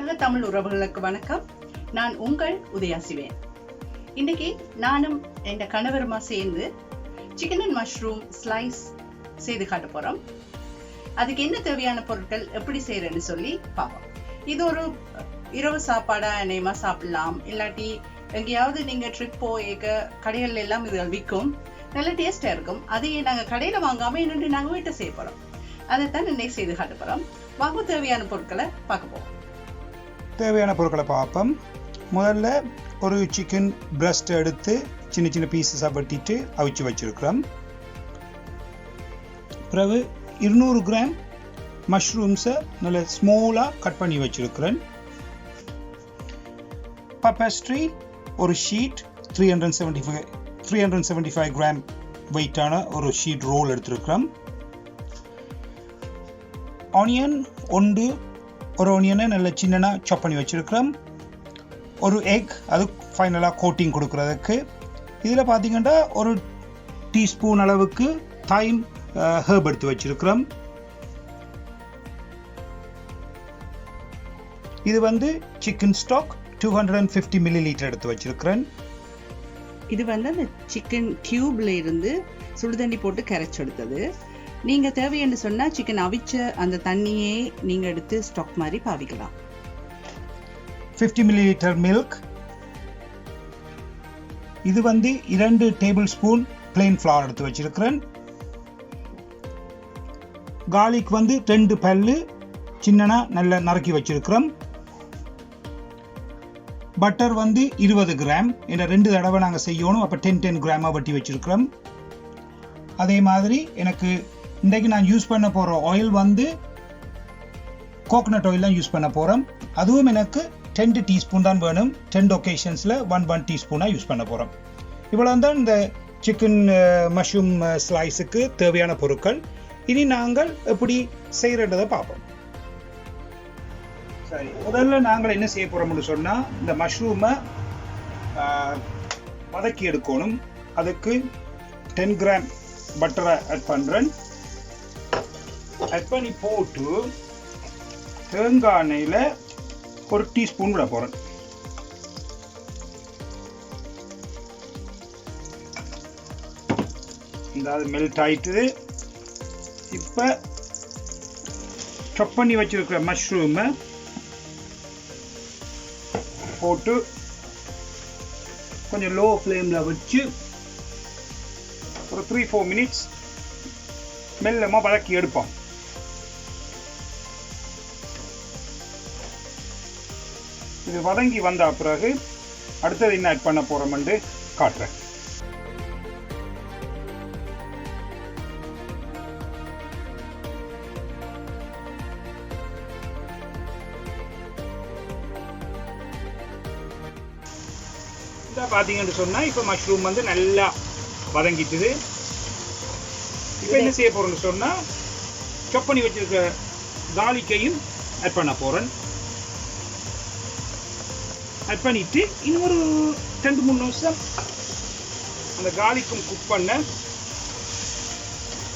உலக தமிழ் உறவுகளுக்கு வணக்கம். நான் உங்கள் உதயா சிவேன். இன்னைக்கு நானும் என் கணவருமா சேர்ந்து சிக்கன் அண்ட் மஷ்ரூம் ஸ்லைஸ் செய்து காட்ட போறோம். அதுக்கு என்ன தேவையான பொருட்கள் எப்படி செய்யறேன்னு சொல்லி பார்ப்போம். இது ஒரு இரவு சாப்பாடா நேமா சாப்பிடலாம். இல்லாட்டி எங்கேயாவது நீங்க ட்ரிப் போயிருக்க கடைகள் எல்லாம் இது விற்கும் நல்ல டேஸ்டா இருக்கும். அதையே நாங்க கடையில வாங்காம இன்னொன்று நாங்க வீட்டை செய்ய போறோம். அதைத்தான் இன்னைக்கு செய்து காட்ட போறோம். வாங்க தேவையான பொருட்களை பார்க்க போவோம். தேவையான பொருட்களை பார்ப்போம். முதல்ல ஒரு சிக்கன் பிரஸ்ட் எடுத்து சின்ன சின்ன பீசஸாக வெட்டிட்டு அவிச்சு வச்சிருக்கிறோம். பிறகு இருநூறு கிராம் மஷ்ரூம்ஸை நல்ல ஸ்மூலாக கட் பண்ணி வச்சிருக்கிறேன். பப்பஸ்ட்ரி ஒரு sheet three hundred seventy five three hundred seventy five gram வெயிட்டான ஒரு ஷீட் ரோல் எடுத்திருக்கிறோம். ஆனியன் ஒன்று ஒரு ஒனியனை நல்ல சின்னனாக சாப் பண்ணி வச்சிருக்கிறோம். ஒரு எக் அது ஃபைனலாக கோட்டிங் கொடுக்குறதுக்கு. இதில் பார்த்தீங்கன்னா ஒரு டீஸ்பூன் அளவுக்கு தைம் ஹேர்ப் எடுத்து வச்சிருக்கிறோம். இது வந்து chicken stock two hundred and fifty millilitre எடுத்து வச்சுருக்கிறேன். இது வந்து அந்த சிக்கன் கியூப்ல இருந்து சுடுதண்ணி போட்டு கரைச்சு நீங்கள் தேவை என்று சொன்னால் சிக்கன் அவிச்ச அந்த தண்ணியே நீங்கள் எடுத்து ஸ்டாக் மாதிரி பாவிக்கலாம். ஃபிஃப்டி மில்லி லிட்டர் மில்க் இது வந்து இரண்டு டேபிள் ஸ்பூன் பிளெயின் ஃப்ளவர் எடுத்து வச்சிருக்கிறேன். கார்லிக் வந்து ரெண்டு பல்லு சின்னனா நல்ல நறுக்கி வச்சிருக்கிறோம். பட்டர் வந்து இருபது கிராம் இந்த ரெண்டு தடவை நாங்கள் செய்யணும் அப்போ டென் டென் கிராமாக வட்டி வச்சிருக்கிறோம். அதே மாதிரி எனக்கு இன்றைக்கு நான் யூஸ் பண்ண போகிற ஆயில் வந்து கோகனட் ஆயில் தான் யூஸ் பண்ண போகிறோம் அதுவும் எனக்கு டென் டீஸ்பூன் தான் வேணும். டென் ஒகேஷன்ஸில் ஒன் ஒன் டீஸ்பூனாக யூஸ் பண்ண போகிறோம் இவ்வளோ தான் இந்த சிக்கன் மஷ்ரூம் ஸ்லைஸுக்கு தேவையான பொருட்கள். இனி நாங்கள் எப்படி செய்கிறன்றதை பார்ப்போம். சரி முதல்ல நாங்கள் என்ன செய்ய போகிறோம்னு சொன்னால் இந்த மஷ்ரூமை வதக்கி எடுக்கணும். அதுக்கு டென் கிராம் பட்டரை ஆட் பண்ணுறேன் ஆட் பண்ணி போட்டு தேங்காய் எண்ணெயில் ஒரு டீஸ்பூன் விட போகிறேன் இந்த அது மெல்ட் ஆயிட்டுது இப்போ chop பண்ணி வச்சிருக்கிற மஷ்ரூமை போட்டு கொஞ்சம் லோ ஃப்ளேமில் வச்சு ஒரு த்ரீ ஃபோர் மினிட்ஸ் மெல்லமாக வதக்கி எடுப்போம். இது வதங்கி வந்த பிறகு அடுத்தது என்ன ஆட் பண்ண போகிறோம்னு காட்டுறேன். இதை பார்த்தீங்கன்னு சொன்னால் இப்போ மஷ்ரூம் வந்து நல்லா வதங்கிட்டுது. இப்போ என்ன செய்ய போகிறோம்னு சொன்னால் chop பண்ணி வச்சிருக்க தாலிக்கையும் ஆட் பண்ண போகிறேன் ஆட் பண்ணிட்டு இன்னொரு ரெண்டு மூணு நிமிஷம் அந்த காலிக்கும் குக் பண்ண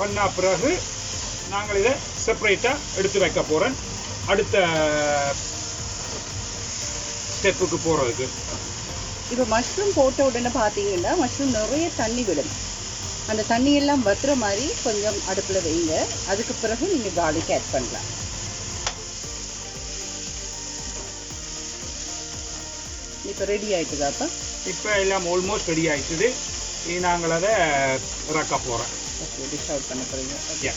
பண்ண பிறகு நாங்கள் இதை செப்பரேட்டாக எடுத்து வைக்க போகிறேன் அடுத்த ஸ்டெப்புக்கு போகிறதுக்கு இப்போ மஷ்ரூம் போட்ட உடனே பார்த்தீங்கன்னா மஷ்ரூம் நிறைய தண்ணி விடும். அந்த தண்ணியெல்லாம் வத்துற மாதிரி கொஞ்சம் அடுப்பில் வைங்க. அதுக்கு பிறகு நீங்கள் காலிக்கு ஆட் பண்ணலாம். இப்போ ரெடி ஆயிட்டுதாப்பா இப்போ எல்லாம் ஆல்மோஸ்ட் ரெடி இனி நாங்கள் அதை இறக்க போகிறோம் ஓகே டிஷ் அவுட் பண்ண போறீங்க Yeah.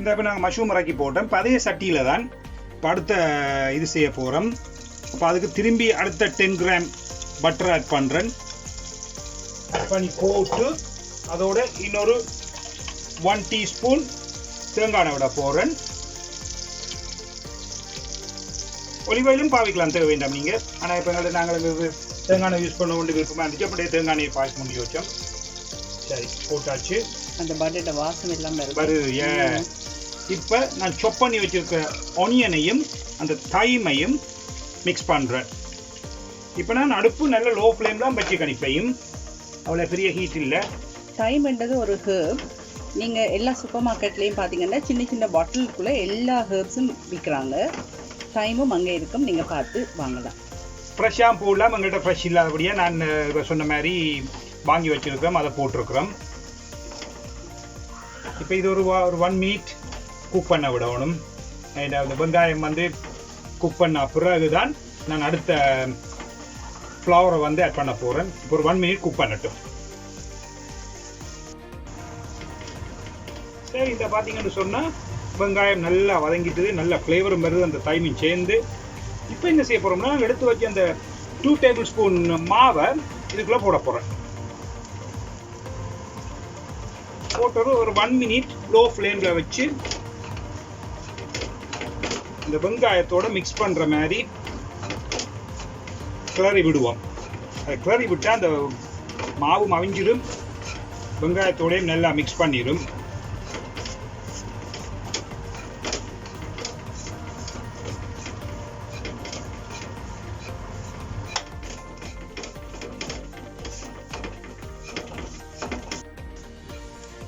இந்த இப்போ நாங்கள் மஷ்ரூம் இறக்கி போட்டோம். இப்போ அதே சட்டியில் தான் இப்போ அடுத்த இது செய்ய போகிறோம் அப்போ அதுக்கு திரும்பி அடுத்த டென் கிராம் பட்டர் ஆட் பண்ணுறேன் பண்ணி போட்டு அதோட இன்னொரு ஒன் டீஸ்பூன் தேங்காய் விட போகிறேன் ஒலிவாயிலும் பாவிக்கலாம் தேவை வேண்டாம் நீங்கள் ஆனால் இப்போ எங்களுக்கு நாங்கள் தேங்காய் யூஸ் பண்ண வேண்டிய விருப்பமாக இருந்துச்சு அப்படியே தேங்காய் பாய்ச்சி முடிஞ்சு வச்சோம். சரி போட்டாச்சு. அந்த பட்டோட வாசம் எல்லாம் வருது வருது ஏ இப்போ நான் chop பண்ணி வச்சிருக்க ஒனியனையும் அந்த தைமையும் மிக்ஸ் பண்ணுறேன் இப்போ நான் அடுப்பு நல்ல லோ ஃப்ளேம்லாம் வச்சு கணிப்பையும் அவ்வளோ பெரிய ஹீட் இல்லை. டைம்ன்றது ஒரு ஹேர்ப் நீங்க எல்லா சூப்பர் மார்க்கெட்லயும் பாத்தீங்கன்னா சின்ன சின்ன பாட்டிலுக்குள்ள எல்லா ஹேர்ப்ஸும் விற்கிறாங்க. டைமும் அங்கே இருக்கும். நீங்க பார்த்து வாங்கலாம். ஃப்ரெஷ் ஷாம்பூ இல்லாமல் எங்கள்கிட்ட ஃப்ரெஷ் இல்லாதபடியே நான் சொன்ன மாதிரி வாங்கி வச்சிருக்கிறோம். அதை போட்டிருக்கிறோம். இப்போ இது ஒரு ஒரு ஒன் மினிட் குக் பண்ண விடணும் இந்த வெங்காயம் வந்து குக் பண்ண பிறகு தான் நான் அடுத்த ஃப்ளவரை வந்து ஆட் பண்ண போகிறேன் இப்போ ஒரு ஒன் மினிட் குக் பண்ணட்டும் சரி இந்த பார்த்தீங்கன்னு சொன்னால் வெங்காயம் நல்லா வதங்கிட்டது நல்ல ஃப்ளேவரும் வருது அந்த தைமும் சேர்ந்து. இப்போ என்ன செய்ய போறோம்னா எடுத்து வச்சு அந்த டூ டேபிள் ஸ்பூன் மாவை இதுக்குள்ள போட போறேன். போட்டு ஒரு ஒன் மினிட் லோ ஃப்ளேமில் வச்சு இந்த வெங்காயத்தோட மிக்ஸ் பண்ற மாதிரி கிளறி விடுவோம். அதை கிளறி விட்டால் அந்த மாவு மவிஞ்சிடும். வெங்காயத்தோடையும் நல்லா மிக்ஸ் பண்ணிடும்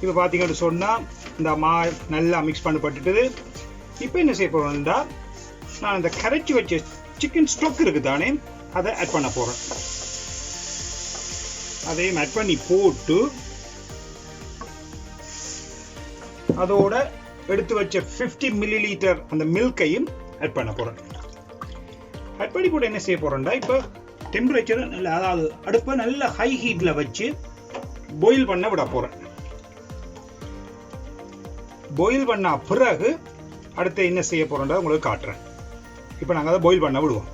இப்போ பார்த்தீங்கன்னு சொன்னால் இந்த மா நல்லா மிக்ஸ் பண்ணப்பட்டுட்டது. இப்போ என்ன செய்ய போகிறோம்னா நான் அந்த கரைச்சி வச்ச சிக்கன் ஸ்டொக் இருக்கு தானே அதை ஆட் பண்ண போகிறேன் அதையும் ஆட் பண்ணி போட்டு அதோட எடுத்து வச்ச 50 மில்லி லிட்டர் அந்த மில்கையும் ஆட் பண்ண போகிறேன் ஆட் பண்ணி கூட என்ன செய்ய போகிறேன்டா இப்போ டெம்பரேச்சர் நல்ல அதாவது அடுப்பை நல்ல ஹை ஹீட்டில் வச்சு பாயில் பண்ண விட போகிறேன் பாயில் பண்ண பிறகு அடுத்து என்ன செய்ய போறோம்டா உங்களுக்கு காட்டுறேன். இப்போ நாங்கள் அதை பாயில் பண்ண விடுவோம்.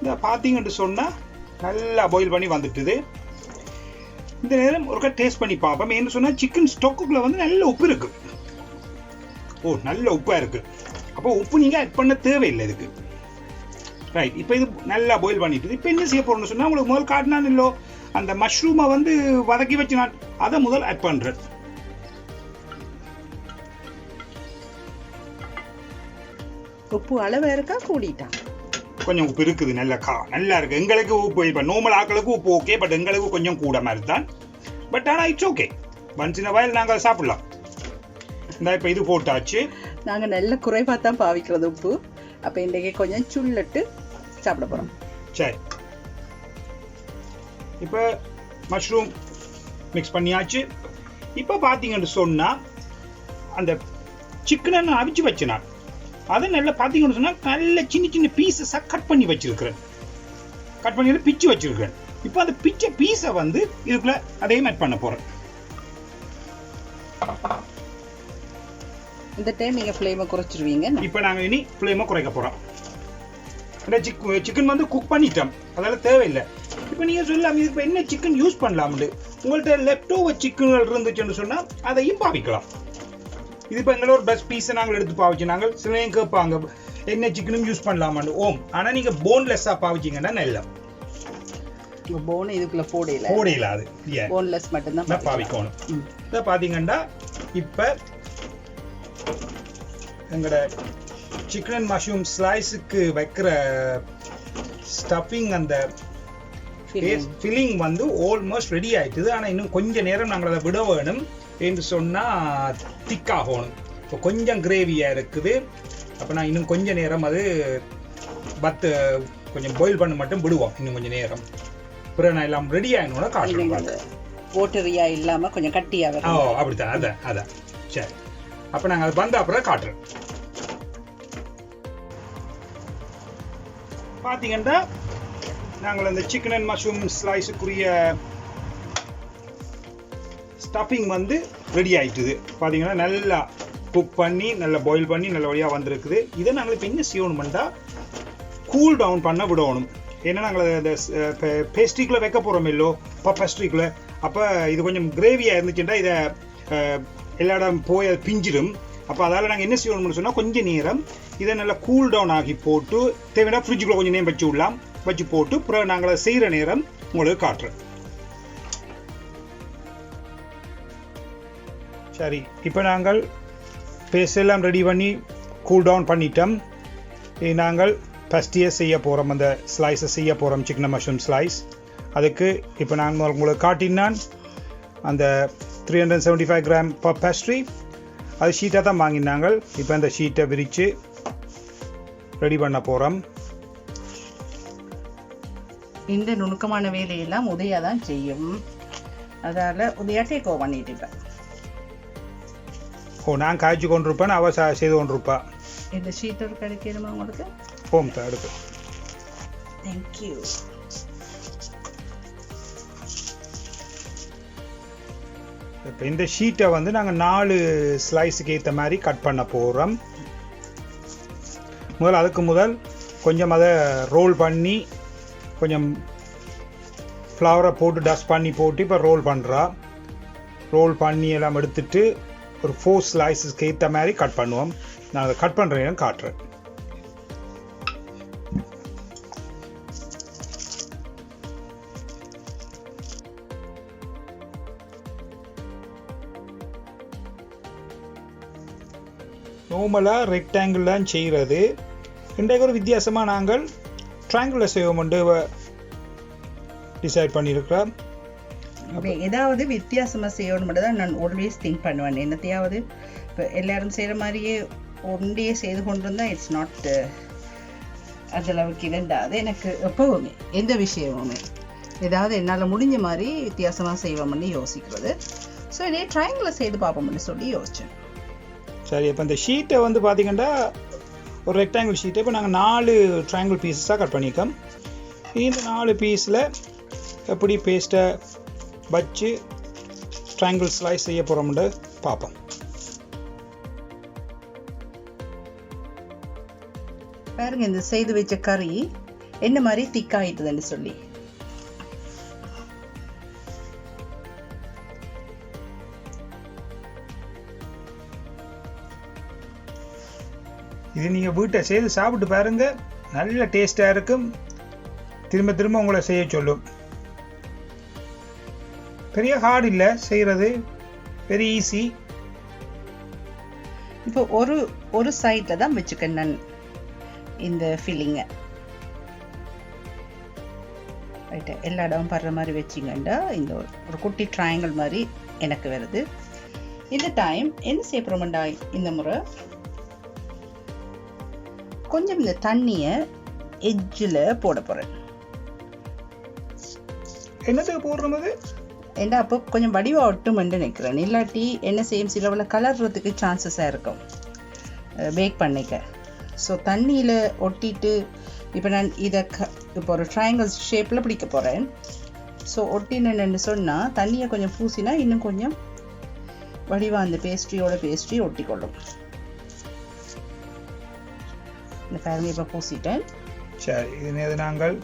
இந்த பார்த்தீங்கன்ட்டு சொன்னால் நல்லா பாயில் பண்ணி வந்துட்டுது. இந்த நேரம் ஒருக்கா டேஸ்ட் பண்ணி பார்ப்போம். என்ன சொன்னால் சிக்கன் ஸ்டொக்குக்குள்ள வந்து நல்ல உப்பு இருக்குது ஓ நல்ல உப்பாக இருக்குது அப்போ உப்பு நீங்கள் ஆட் பண்ண தேவையில்லை இதுக்கு. ரைட் இப்போ இது நல்லா பாயில் பண்ணிட்டு இப்போ என்ன செய்ய போகிறோம்னு சொன்னால் உங்களுக்கு முதல் காட்டினான்னு இல்லோ? அந்த மஷ்ரூமை வந்து வதக்கி வச்சு நான் அதை முதல் ஆட் பண்றேன் உப்பு அளவு இருக்கா கூடிட்டான் கொஞ்சம் உப்பு இருக்குது நல்ல கா நல்லா இருக்கு. எங்களுக்கு உப்பு இப்போ நார்மல் ஆக்களுக்கு உப்பு ஓகே பட் எங்களுக்கு கொஞ்சம் கூட மாதிரி தான். பட் ஆனால் இட்ஸ் ஓகே ஒன்ஸ் இன் வயல் நாங்கள் சாப்பிடலாம். இந்த இப்போ இது போட்டாச்சு. நாங்க நல்ல குறைவா தான் பாவிக்கிறது உப்பு. அப்ப இன்றைக்கு கொஞ்சம் சுள்ளட்டு சாப்பிட போறோம். சரி. இப்போ மஷ்ரூம் மிக்ஸ் பண்ணியாச்சு. இப்போ பார்த்தீங்கன்னு சொன்னால் அந்த சிக்கனை நான் அவிச்சு வச்சேன் நான் அதை நல்லா பார்த்தீங்கன்னு சொன்னால் நல்ல சின்ன சின்ன பீஸஸாக கட் பண்ணி வச்சிருக்கிறேன். கட் பண்ணி பிச்சு வச்சிருக்கிறேன். இப்போ அந்த பிச்ச பீஸை வந்து இதுக்குள்ள அதே மாதிரி பண்ண போகிறேன் இந்த டைம் நீங்க ஃப்ளேமை குறைச்சிருவீங்க இப்போ நாங்கள் இனி ஃப்ளேமை குறைக்க போகிறோம் சிக்கன் வந்து குக் பண்ணிட்டோம். அதெல்லாம் தேவையில்லை. இப்போ நீங்கள் சொல்லலாம் இதுக்கு என்ன சிக்கன் யூஸ் பண்ணலாம்னு. உங்கள்கிட்ட லெஃப்ட் ஓவர் சிக்கன்கள் இருந்துச்சுன்னு சொன்னால் அதையும் பாவிக்கலாம். இது இப்போ எங்களோட பெஸ்ட் பீஸை நாங்கள் எடுத்து பாவிச்சு நாங்கள் சில கேட்பாங்க என்ன சிக்கனும் யூஸ் பண்ணலாமான்னு? ஓம். ஆனால் நீங்கள் போன்லெஸ்ஸாக பாவிச்சிங்கன்னா நல்ல. போன் இதுக்குள்ள போடையில போடையில அது. போன்லெஸ் மட்டும்தான் தான் பாவிக்கணும். இதை பார்த்தீங்கன்னா இப்போ எங்களோட சிக்கன் மஷ்ரூம் ஸ்லைஸுக்கு வைக்கிற ஸ்டஃபிங் அந்த Filling. ஃபில்லிங் வந்து ஆல்மோஸ்ட் ரெடி ஆயிட்டுது. ஆனால் இன்னும் கொஞ்ச நேரம் நாங்கள் அதை விட வேணும் என்று சொன்னால் திக்காகணும் இப்போ கொஞ்சம் கிரேவியாக இருக்குது. அப்போ நான் இன்னும் கொஞ்ச நேரம் அது பத்து கொஞ்சம் பாயில் பண்ண மட்டும் விடுவோம் இன்னும் கொஞ்சம் நேரம். பிறகு நான் எல்லாம் ரெடி ஆகணும்னா காட்டுறேன் நீங்க ஓட்டரியா இல்லாம கொஞ்சம் கட்டியா ஓ அப்படித்தான் அதான் அதான். சரி. அப்போ நாங்கள் அது வந்த அப்புறம் காட்டுறோம். பார்த்தீங்கன்னா நாங்கள் அந்த சிக்கன் அண்ட் மஷ்ரூம் ஸ்லைஸுக்குரிய ஸ்டஃபிங் வந்து ரெடி ஆகிட்டுது பார்த்தீங்கன்னா நல்லா குக் பண்ணி நல்லா பாயில் பண்ணி நல்லபடியாக வந்திருக்குது. இதை நாங்கள் இப்போ என்ன செய்யணும்னா கூல் டவுன் பண்ண விடணும். ஏன்னா நாங்கள் அந்த பேஸ்ட்ரிக்குள்ளே வைக்க போகிறோம் இல்லோ பப்பஸ்ட்ரிக்குள்ள அப்போ இது கொஞ்சம் கிரேவியாக இருந்துச்சுன்னா இதை எல்லா இடம் போய் அது பிஞ்சிடும். அப்போ அதால் நாங்கள் என்ன செய்யணும்னு சொன்னால் கொஞ்சம் நேரம் இதை நல்லா கூல் டவுன் ஆகி போட்டு தேவையான ஃப்ரிட்ஜுக்குள்ளே கொஞ்சம் நேரம் வச்சு விடலாம். வச்சு போட்டு அப்புறம் நாங்கள் செய்கிற நேரம் உங்களுக்கு காட்டுறேன். சரி இப்போ நாங்கள் பேஸ்ட் எல்லாம் ரெடி பண்ணி கூல் டவுன் பண்ணிட்டோம். நாங்கள் ஃபஸ்ட்டியே செய்ய போகிறோம் அந்த ஸ்லைஸை செய்ய போகிறோம் சிக்கன் மஷ்ரூம் ஸ்லைஸ் அதுக்கு இப்போ நாங்கள் உங்களுக்கு காட்டினான் அந்த three hundred seventy five gram puff pastry அது ஷீட்டாக தான் வாங்கினாங்க இப்போ அந்த ஷீட்டை விரித்து ரெடி பண்ண போகிறோம் இந்த நுணுக்கமான வேலையெல்லாம் உதயா தான் செய்யும். அதால உதயா டேக் ஓவர் பண்ணிட்டு இப்ப. ஓ நான் காய்ச்சி கொண்டிருப்பேன் அவள் சா செய்து கொண்டிருப்பா. இந்த ஷீட் ஒரு கிடைக்கணுமா உங்களுக்கு? ஹோம் தான் எடுத்து. தேங்க்யூ இப்போ இந்த ஷீட்டை வந்து நாங்கள் நாலு ஸ்லைஸுக்கு ஏற்ற மாதிரி கட் பண்ண போகிறோம் முதல் அதுக்கு முதல் கொஞ்சம் அதை ரோல் பண்ணி கொஞ்சம் ஃப்ளவரை போட்டு டஸ்ட் பண்ணி போட்டு இப்போ ரோல் பண்ணுறா ரோல் பண்ணி எல்லாம் எடுத்துட்டு ஒரு ஃபோர் ஸ்லைஸஸ்க்கு ஏற்ற மாதிரி கட் பண்ணுவோம். நான் அதை கட் பண்ணுறேன் காட்டுறேன். நார்மலாக ரெக்டாங்கிள்லாம் செய்கிறது இன்றைக்கு ஒரு வித்தியாசமாக நாங்கள் ட்ராங்குலர் செய்வோம்ட்டு டிசைட் பண்ணியிருக்கிறோம் அப்படி ஏதாவது வித்தியாசமா செய்யணும் மட்டும் தான் நான் ஆல்வேஸ் திங்க் பண்ணுவேன். என்னத்தையாவது இப்போ எல்லாரும் செய்கிற மாதிரியே ஒன்றே செய்து கொண்டு இருந்தால் இட்ஸ் நாட் அந்த அளவுக்கு இதண்டாது எனக்கு எப்பவுமே எந்த விஷயமுமே ஏதாவது என்னால் முடிஞ்ச மாதிரி வித்தியாசமாக செய்வோம்னு யோசிக்கிறது. ஸோ இதே ட்ரையாங்கில் செய்து பார்ப்போம்னு சொல்லி யோசிச்சேன். சரி இப்போ இந்த ஷீட்டை வந்து பார்த்தீங்கன்னா ஒரு ரெக்டாங்கிள் ஷீட்டை இப்போ நாங்கள் நாலு ட்ரையாங்கிள் பீசஸாக கட் பண்ணியிருக்கோம் இந்த நாலு பீஸில் எப்படி பேஸ்ட்டை வச்சு ட்ரையாங்கிள் ஸ்லைஸ் செய்ய போகிறோம்னு பார்ப்போம். பாருங்க இந்த செய்து வச்ச கறி என்ன மாதிரி திக்காயிட்டுதுன்னு சொல்லி. இது நீங்கள் வீட்டை செய்து சாப்பிட்டு பாருங்கள் நல்ல டேஸ்ட்டாக இருக்கும். திரும்ப திரும்ப உங்களை செய்ய சொல்லும். பெரிய ஹார்ட் இல்லை செய்கிறது வெரி ஈஸி இப்போ ஒரு ஒரு சைடில் தான் வச்சுக்கேன் நான் இந்த ஃபில்லிங்கை ரைட்டு எல்லா இடமும் படுற மாதிரி வச்சிங்கண்டா இந்த ஒரு ஒரு குட்டி ட்ரையாங்கிள் மாதிரி எனக்கு வருது. இந்த டைம் என்ன செய்ய போகிறோம்டா இந்த முறை கொஞ்சம் இந்த தண்ணியை எட்ஜில் போட போகிறேன் என்னத்துக்கு போடுறோம் அது ஏண்டா அப்போ கொஞ்சம் வடிவா ஒட்டுமென்று நினைக்கிறேன். இல்லாட்டி என்ன செய்யும்? சிலவில் கலர்றதுக்கு சான்சஸாக இருக்கும். பேக் பண்ணிக்க. ஸோ தண்ணியில் ஒட்டிட்டு இப்போ நான் இதை க இப்போ ஒரு ட்ரையாங்கிள் ஷேப்பில் பிடிக்க போகிறேன் ஸோ ஒட்டினேன்னு சொன்னால் தண்ணியை கொஞ்சம் பூசினா இன்னும் கொஞ்சம் வடிவா அந்த பேஸ்ட்ரியோட பேஸ்ட்ரி ஒட்டிக்கொள்ளும். இந்த பாருங்க இப்போ பூசிட்டேன். சரி இது நாங்கள்?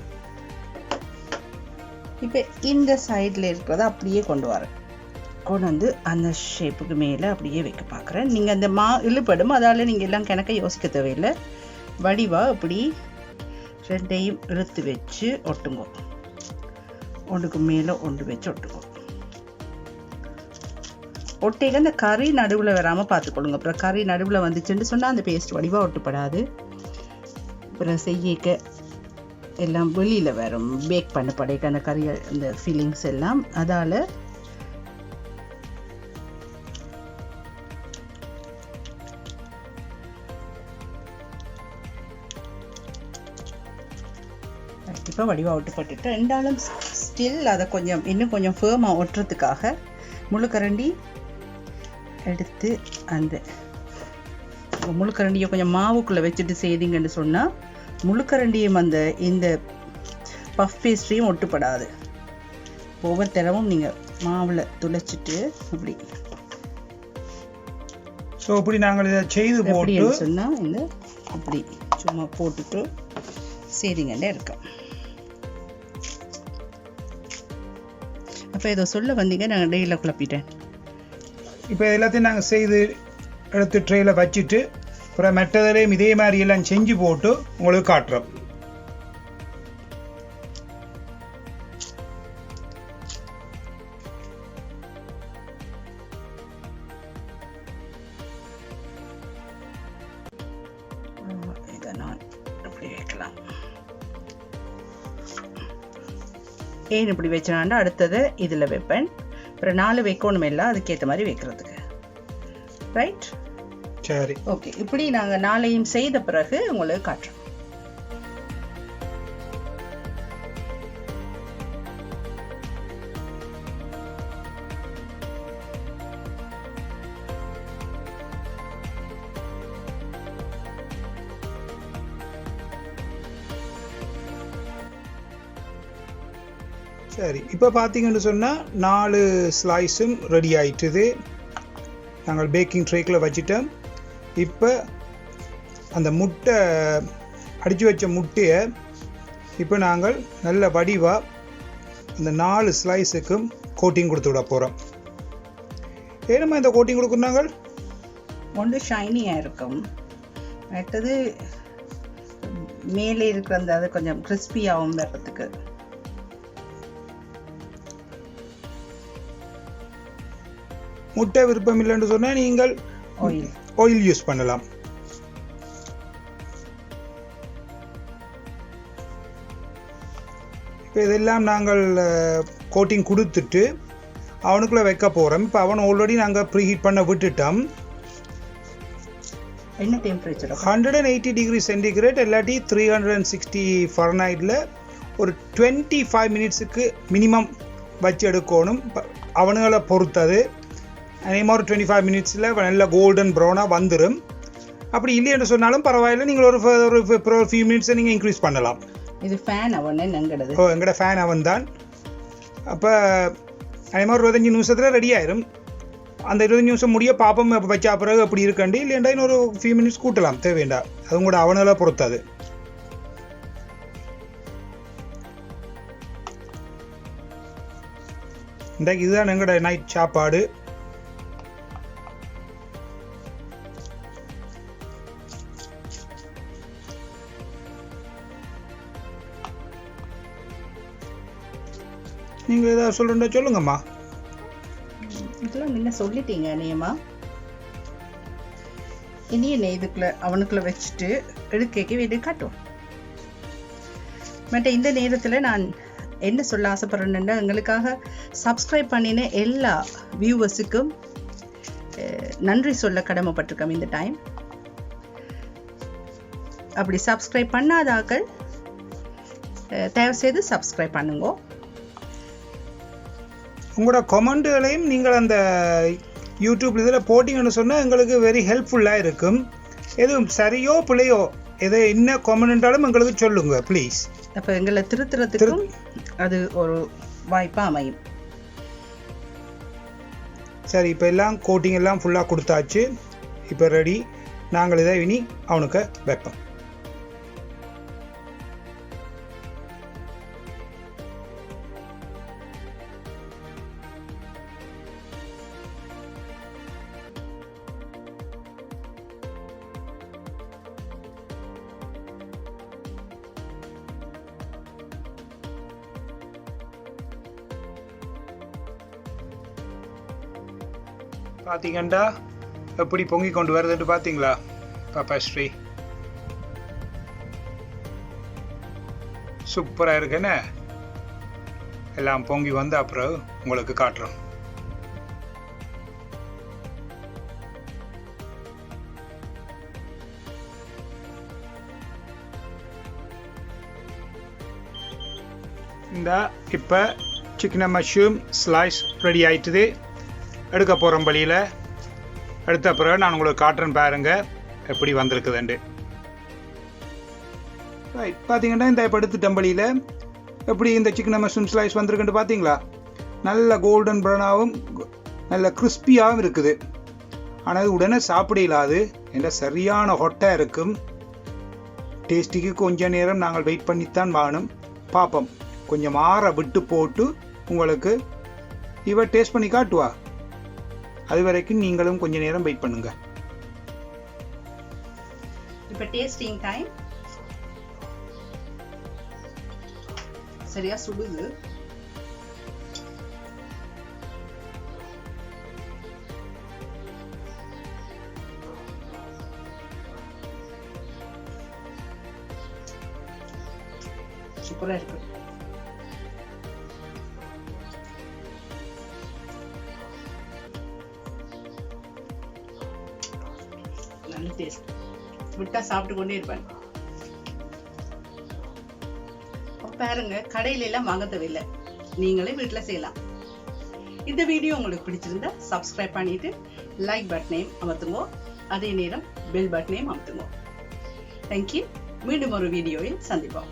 இப்போ இந்த சைடில் இருக்கிறத அப்படியே கொண்டு வரேன் கொண்டு வந்து அந்த ஷேப்புக்கு மேலே அப்படியே வைக்க பார்க்குறேன் நீங்கள் அந்த மா இழுப்படும் அதால் நீங்கள் எல்லாம் கணக்க யோசிக்க தேவையில்லை. வடிவா இப்படி ரெண்டையும் இழுத்து வச்சு ஒட்டுங்க. ஒன்றுக்கு மேலே ஒன்று வச்சு ஒட்டுங்க. ஒட்டையில் அந்த கறி நடுவில் வராமல் பார்த்துக்கொள்ளுங்க அப்புறம் கறி நடுவில் வந்துச்சுன்னு சொன்னால் அந்த பேஸ்ட் வடிவாக ஒட்டுப்படாது. அப்புறம் செய்யக்க எல்லாம் வெளியில் வரும் பேக் பண்ண படைக்கான கரிய கறி ஃபீலிங்ஸ் எல்லாம் அதால் கண்டிப்பாக வடிவாக ஒட்டுப்பட்டுட்டு ரெண்டாலும் ஸ்டில் அதை கொஞ்சம் இன்னும் கொஞ்சம் ஃபேமாக ஒட்டுறதுக்காக முழுக்கரண்டி எடுத்து அந்த முழுக்கரண்டியை கொஞ்சம் மாவுக்குள்ளே வச்சுட்டு செய்தீங்கன்னு சொன்னால் முழுக்கரண்டியும் அந்த இந்த பஃப் பேஸ்ட்ரியும் ஒட்டுப்படாது. ஒவ்வொரு தடவும் நீங்கள் மாவில் துளைச்சிட்டு இப்படி ஸோ இப்படி நாங்கள் இதை செய்து போட்டு சொன்னால் இந்த இப்படி சும்மா போட்டுட்டு செய்திங்கன்னே இருக்கும் அப்போ ஏதோ சொல்ல வந்தீங்க நாங்கள் டெய்லியில் குழப்பிட்டேன். இப்போ எல்லாத்தையும் நாங்கள் செய்து எடுத்து ட்ரேயில் வச்சுட்டு அப்புறம் மற்றதுலேயும் இதே மாதிரி எல்லாம் செஞ்சு போட்டு உங்களுக்கு காட்டுறோம். ஏன் இப்படி வச்சான்னா அடுத்தது இதில் வைப்பேன். அப்புறம் நாலு வைக்கணும் இல்லை அதுக்கேற்ற மாதிரி வைக்கிறதுக்கு. ரைட் சரி. ஓகே இப்படி நாங்கள் நாளையும் செய்த பிறகு உங்களுக்கு காட்டுறோம். சரி இப்போ பார்த்தீங்கன்னு சொன்னால் நாலு ஸ்லைஸும் ரெடி ஆயிட்டுது. நாங்கள் பேக்கிங் ட்ரேக்கில் வச்சுட்டோம். இப்போ அந்த முட்டை அடித்து வச்ச முட்டையை இப்போ நாங்கள் நல்ல வடிவாக அந்த நாலு ஸ்லைஸுக்கும் கோட்டிங் கொடுத்து விட போகிறோம் ஏனம்மா இந்த கோட்டிங் கொடுக்கணும் நாங்கள்? ஒன்று ஷைனியாக இருக்கும். அடுத்தது மேலே இருக்கிற அந்த அது கொஞ்சம் கிறிஸ்பியாகவும் வர்றதுக்கு. முட்டை விருப்பம் இல்லைன்னு சொன்னால் நீங்கள் ஆயில் ஆயில் யூஸ் பண்ணலாம். இப்போ இதெல்லாம் நாங்கள் கோட்டிங் கொடுத்துட்டு அவனுக்குள்ளே வைக்க போகிறோம் இப்போ அவன் ஆல்ரெடி நாங்கள் ப்ரீஹீட் பண்ண விட்டுட்டோம் என்ன temperature hundred and eighty degree centigrade இல்லாட்டி த்ரீ ஹண்ட்ரட் அண்ட் சிக்ஸ்டி ஃபர்னைட்டில் ஒரு டுவெண்ட்டி ஃபைவ் மினிட்ஸுக்கு மினிமம் வச்சு எடுக்கணும். அவனுங்களை பொறுத்தது. அதே மாதிரி டுவெண்ட்டி ஃபைவ் மினிட்ஸில் நல்ல கோல்டன் ப்ரௌனாக வந்துடும் அப்படி இல்லைன்னு சொன்னாலும் பரவாயில்ல. நீங்கள் ஒரு ஃப- ஒரு ஃபியூ மினிட்ஸை நீங்கள் இன்க்ரீஸ் பண்ணலாம். இது ஃபேன் அவனே நங்கடுது ஓ எங்களோட ஃபேன் அவன் தான். அப்போ அதே மாதிரி இருபத்தஞ்சி நிமிஷத்தில் ரெடி ஆயிரும். அந்த இருபத்தஞ்சு நிமிஷம் முடிய பாப்பம் வச்சா பிறகு அப்படி இருக்கண்டி இல்லைண்டா இன்னொரு ஃபியூ மினிட்ஸ் கூட்டலாம். தேவைண்டா அதுவும் கூட அவனால பொறுத்தது. இன்றைக்கு இதுதான் எங்களோட நைட் சாப்பாடு. நீங்கள் ஏதாவது சொல்லுண்டா சொல்லுங்கம்மா. இதெல்லாம் முன்ன சொல்லிட்டீங்க நியமா இனி என்ன இதுக்குள்ள அவனுக்குள்ள வச்சுட்டு எடுக்க வீடு காட்டும் மற்ற இந்த நேரத்தில் நான் என்ன சொல்ல ஆசைப்படுறேன்னா எங்களுக்காக சப்ஸ்கிரைப் பண்ணின எல்லா வியூவர்ஸுக்கும் நன்றி சொல்ல கடமைப்பட்டிருக்கோம் இந்த டைம் அப்படி சப்ஸ்கிரைப் பண்ணாதாக்கள் தயவு செய்து சப்ஸ்கிரைப் பண்ணுங்க. உங்களோட கமெண்ட்டுகளையும் நீங்கள் அந்த யூடியூப் இதில் போட்டிங்கன்னு சொன்னால் எங்களுக்கு வெரி ஹெல்ப்ஃபுல்லாக இருக்கும். எதுவும் சரியோ பிழையோ எதை என்ன கமெண்ட்டாலும் எங்களுக்கு சொல்லுங்க ப்ளீஸ் அப்போ எங்களை திருத்துறதுக்கும் அது ஒரு வாய்ப்பாக அமையும். சரி இப்போ எல்லாம் கோட்டிங் எல்லாம் ஃபுல்லாக கொடுத்தாச்சு. இப்போ ரெடி நாங்கள் இதை இனி அவனுக்கு வைப்போம். பார்த்தீங்கண்டா எப்படி பொங்கி கொண்டு வருதுன்னு பார்த்தீங்களா பாப்பா ஸ்ரீ. சூப்பராக இருக்குன்னு எல்லாம் பொங்கி வந்த அப்புறம் உங்களுக்கு காட்டுறோம். இந்த இப்போ சிக்கன் மஷ்ரூம் ஸ்லைஸ் ரெடி ஆயிட்டுது. எடுக்க போகிறோம் வழியில். எடுத்த பிறகு நான் உங்களுக்கு காட்டுறேன் பாருங்க எப்படி வந்திருக்குதுண்டு ரைட் பார்த்தீங்கன்னா இந்த இப்போ எடுத்துட்டேன் எப்படி இந்த சிக்கன் மஷ்ரூம் ஸ்லைஸ் வந்திருக்குன்னு பார்த்தீங்களா நல்ல கோல்டன் ப்ரௌனாகவும் நல்ல கிறிஸ்பியாகவும் இருக்குது. ஆனால் உடனே சாப்பிட இல்லாது என்ற சரியான ஹொட்டாக இருக்கும். டேஸ்டிக்கு கொஞ்சம் நேரம் நாங்கள் வெயிட் பண்ணித்தான் வாணும். பார்ப்போம் கொஞ்சம் ஆற விட்டு போட்டு உங்களுக்கு இவ டேஸ்ட் பண்ணி காட்டுவா? அது வரைக்கும் நீங்களும் கொஞ்ச நேரம் வெயிட் பண்ணுங்க. இப்போ டேஸ்டிங் டைம் சரியா சுடுது. சூப்பரா இருக்கு. விட்டா சாப்பிட்டு கொண்டே இருப்பேன். பாருங்க கடையில எல்லாம் வாங்க தேவையில்லை. நீங்களே வீட்டுல செய்யலாம். இந்த வீடியோ உங்களுக்கு பிடிச்சிருந்தா சப்ஸ்கிரைப் பண்ணிட்டு லைக் பட்டனையும் அமர்த்துங்க. அதே நேரம் பெல் பட்டனையும் அமர்த்துங்க. தேங்க்யூ மீண்டும் ஒரு வீடியோவில் சந்திப்போம்.